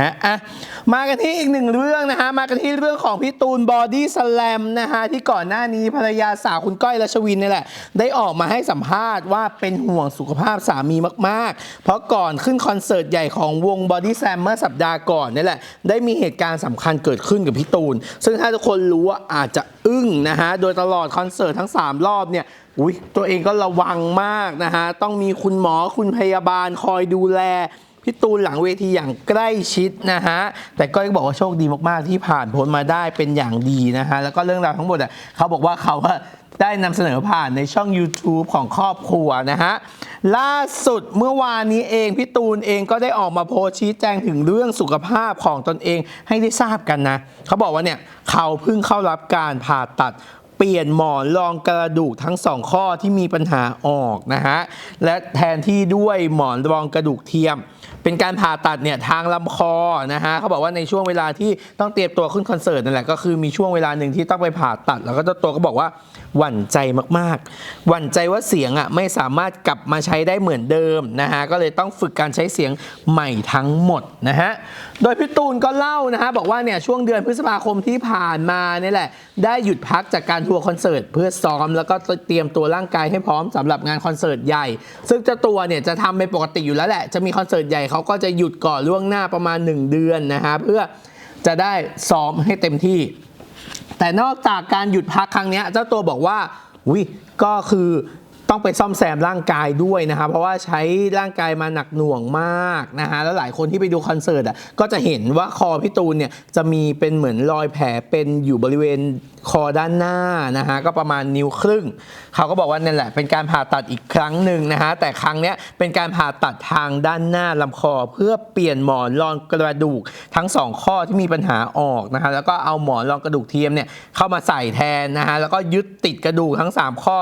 ฮะอะมากันที่อีกหนึ่งเรื่องนะฮะมากันที่เรื่องของพี่ตูนบอดี้สแลมนะฮะที่ก่อนหน้านี้ภรรยาสาวคุณก้อยรัชวินนี่แหละ ได้ออกมาให้สัมภาษณ์ว่าเป็นห่วงสุขภาพสามีมาก ๆ เพราะก่อนขึ้นคอนเสิร์ตใหญ่ของวงบอดี้แ a มเมื่อสัปดาห์ก่อนนี่แหละได้มีเหตุการณ์สำคัญเกิดขึ้นกับพี่ตูน ซึ่งถ้าทุกคนรู้ว่าอาจจะอึ้งนะฮะโดยตลอดคอนเสิร์ตทั้ง 3 รอบเนี่ยอุ้ยตัวเองก็ระวังมากนะฮะต้องมีคุณหมอคุณพยาบาลคอยดูแล พี่ตูนหลังเวทีอย่างใกล้ชิดนะฮะแต่ก็ยังบอกว่าโชคดีมากๆ ที่ผ่านพ้นมาได้เป็นอย่างดีนะฮะแล้วก็เรื่องราวทั้งหมดอะเขาบอกว่าเขาอะได้นำเสนอผ่านในช่อง YouTube ของครอบครัวนะฮะ ล่าสุดเมื่อวานนี้เองพี่ตูนเองก็ได้ออกมาโพสชี้แจงถึงเรื่องสุขภาพของตนเองให้ได้ทราบกันนะ เขาบอกว่าเนี่ย เขาเพิ่งเข้ารับการผ่าตัด เปลี่ยนหมอนรองกระดูกทั้งสองข้อที่มีปัญหาออกนะฮะและแทนที่ด้วยหมอนรองกระดูกเทียม เป็นการผ่าตัดเนี่ยทางลำคอนะฮะเขาบอกว่าในช่วงเวลาที่ต้องเตรียมตัวขึ้นคอนเสิร์ตนั่นแหละก็คือมีช่วงเวลาหนึ่งที่ต้องไปผ่าตัด แล้วก็เจ้าตัวก็บอกว่า หวั่นใจมากๆ หวั่นใจว่าเสียงอะไม่สามารถกลับมาใช้ได้เหมือนเดิมนะฮะก็เลยต้องฝึกการใช้เสียงใหม่ทั้งหมดนะฮะโดยพี่ตูนก็เล่านะฮะบอกว่าเนี่ยช่วงเดือนพฤษภาคมที่ผ่านมาเนี่ยแหละ ได้หยุดพักจากการทัวร์คอนเสิร์ตเพื่อซ้อมแล้วก็เตรียมตัวร่างกายให้พร้อมสำหรับงานคอนเสิร์ตใหญ่ ซึ่งเจ้าตัวเนี่ยจะทำเป็นปกติอยู่แล้วแหละ จะมีคอนเสิร์ตใหญ่เขาก็จะหยุดก่อนล่วงหน้าประมาณ 1 เดือนนะฮะเพื่อจะได้ซ้อมให้เต็มที่ แต่นอกจากการหยุดพักครั้งนี้เจ้าตัวบอกว่าอุ้ยก็คือต้องไปซ่อมแซมร่างกายด้วยนะครับเพราะว่าใช้ร่างกายมาหนักหน่วงมากนะฮะแล้วหลายคนที่ไปดูคอนเสิร์ตอะก็จะเห็นว่าคอพี่ตูนเนี่ยจะมีเป็นเหมือนรอยแผลเป็นอยู่บริเวณ คอด้านหน้านะฮะก็ประมาณนิ้วครึ่ง เขาก็บอกว่านั่นแหละเป็นการผ่าตัดอีกครั้งหนึ่งนะฮะแต่ครั้งเนี้ยเป็นการผ่าตัดทางด้านหน้าลำคอ เพื่อเปลี่ยนหมอนรองกระดูกทั้งสองข้อที่มีปัญหาออกนะฮะแล้วก็เอาหมอนรองกระดูกเทียมเนี่ยเข้ามาใส่แทนนะฮะแล้วก็ยึดติดกระดูกทั้ง 3 ข้อ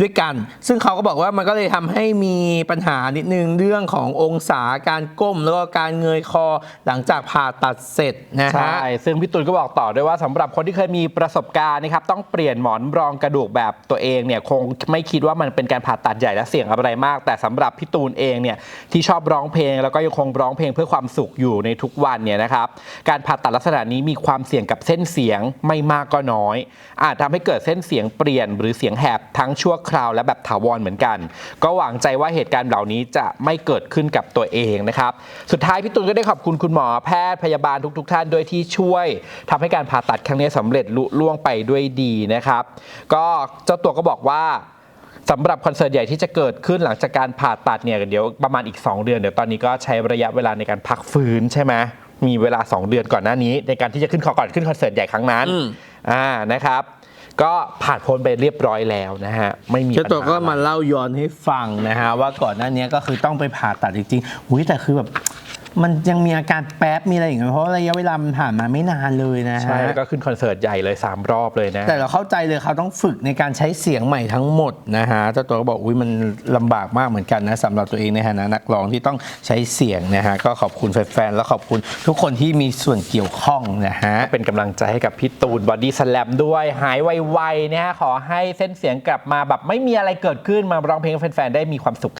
ด้วยกัน ซึ่งเขาก็บอกว่ามันก็เลยทำให้มีปัญหานิดนึงเรื่องขององศาการก้มแล้วก็การเงยคอหลังจากผ่าตัดเสร็จนะฮะใช่ซึ่งพี่ตุลก็บอกต่อด้วยว่าสำหรับคนที่เคยมีประสบการณ์นะครับต้องเปลี่ยนหมอนรองกระดูกแบบตัวเองเนี่ยคงไม่คิดว่ามันเป็นการผ่าตัดใหญ่และเสี่ยงอะไรมาก แต่สำหรับพี่ตูนเองเนี่ยที่ชอบร้องเพลง แล้วก็ยังคงร้องเพลงเพื่อความสุขอยู่ในทุกวันเนี่ยนะครับการผ่าตัดลักษณะนี้มีความเสี่ยงกับเส้นเสียงไม่มากก็น้อย อาจทำให้เกิดเส้นเสียงเปลี่ยนหรือเสียงแหบทั้งชั่วคราวและแบบถาวรเหมือนกัน ก็หวังใจว่าเหตุการณ์เหล่านี้จะไม่เกิดขึ้นกับตัวเองนะครับสุดท้ายพี่ตูนก็ได้ขอบคุณคุณหมอแพทย์พยาบาลทุก ๆ ท่านด้วยที่ช่วยทำให้การผ่าตัดครั้งนี้สำเร็จลุล่วงไปด้วยดีนะครับ ก็เจ้าตัวก็บอกว่าสำหรับคอนเสิร์ตใหญ่ที่จะเกิดขึ้นหลังจากการผ่าตัดเนี่ยเดี๋ยวประมาณอีก 2 เดือนเดี๋ยวตอนนี้ก็ใช้ระยะเวลาในการพักฟื้นใช่ไหมมีเวลา 2 เดือนก่อนหน้านี้ ในการที่จะขึ้นขอก่อนขึ้นคอนเสิร์ตใหญ่ครั้งนั้นอ่านะครับ ก็ผ่านพ้นไปเรียบร้อยแล้วนะฮะไม่มีเจ้าตัวก็มาเล่าย้อนให้ฟังนะฮะว่าก่อนหน้านี้ก็คือต้องไปผ่าตัดจริงๆอุ้ยแต่คือแบบ มันยังมีอาการแป๊บมีอะไรอย่างเงี้ยเพราะระยะเวลามันผ่านมาไม่นานเลยนะใช่ฮะแล้วก็ขึ้นคอนเสิร์ตใหญ่เลย 3 รอบเลยนะ แต่เราเข้าใจเลยเขาต้องฝึกในการใช้เสียงใหม่ทั้งหมดนะฮะเจ้าตัวก็บอกอุ้ยมันลำบากมากเหมือนกันนะสำหรับตัวเองในฐานะนักร้องที่ต้องใช้เสียงนะฮะก็ขอบคุณแฟนๆ แล้วขอบคุณทุกคนที่มีส่วนเกี่ยวข้องนะฮะ เป็นกำลังใจให้กับพี่ตูนบอดี้สแลมด้วย หายไวๆนะฮะขอให้เส้นเสียงกลับมาแบบไม่มีอะไรเกิดขึ้นมาร้องเพลงให้แฟนๆ ได้มีความสุข